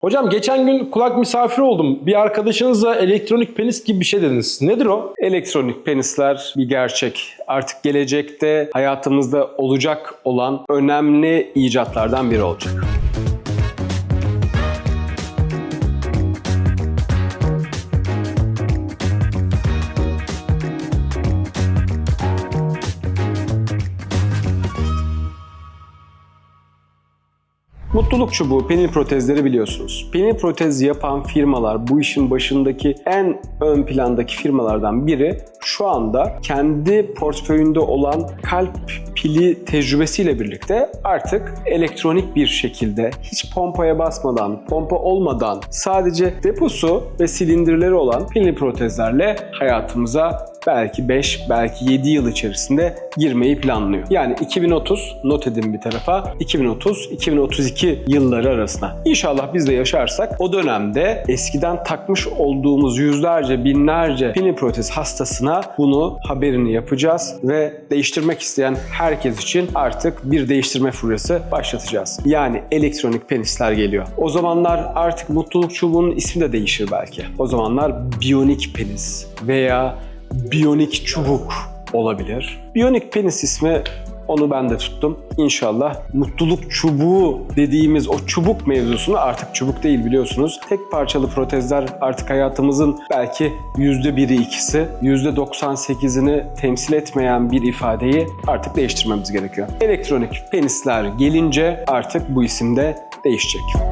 Hocam geçen gün kulak misafiri oldum. Bir arkadaşınızla elektronik penis gibi bir şey dediniz. Nedir o? Elektronik penisler bir gerçek. Artık gelecekte hayatımızda olacak olan önemli icatlardan biri olacak. Mutluluk çubuğu, penil protezleri biliyorsunuz. Penil protezi yapan firmalar, bu işin başındaki en ön plandaki firmalardan biri şu anda kendi portföyünde olan kalp pili tecrübesiyle birlikte artık elektronik bir şekilde hiç pompaya basmadan, pompa olmadan sadece deposu ve silindirleri olan penil protezlerle hayatımıza belki 5, belki 7 yıl içerisinde girmeyi planlıyor. Yani 2030, not edin bir tarafa, 2030-2032 yılları arasında. İnşallah biz de yaşarsak o dönemde eskiden takmış olduğumuz yüzlerce, binlerce penil protez hastasına bunu haberini yapacağız ve değiştirmek isteyen herkes için artık bir değiştirme furyası başlatacağız. Yani elektronik penisler geliyor. O zamanlar artık mutluluk çubuğunun ismi de değişir belki. O zamanlar biyonik penis veya biyonik çubuk olabilir. Biyonik penis ismi onu ben de tuttum. İnşallah mutluluk çubuğu dediğimiz o çubuk mevzusunu artık çubuk değil biliyorsunuz. Tek parçalı protezler artık hayatımızın belki yüzde biri ikisi, yüzde 98'ini temsil etmeyen bir ifadeyi artık değiştirmemiz gerekiyor. Elektronik penisler gelince artık bu isim de değişecek.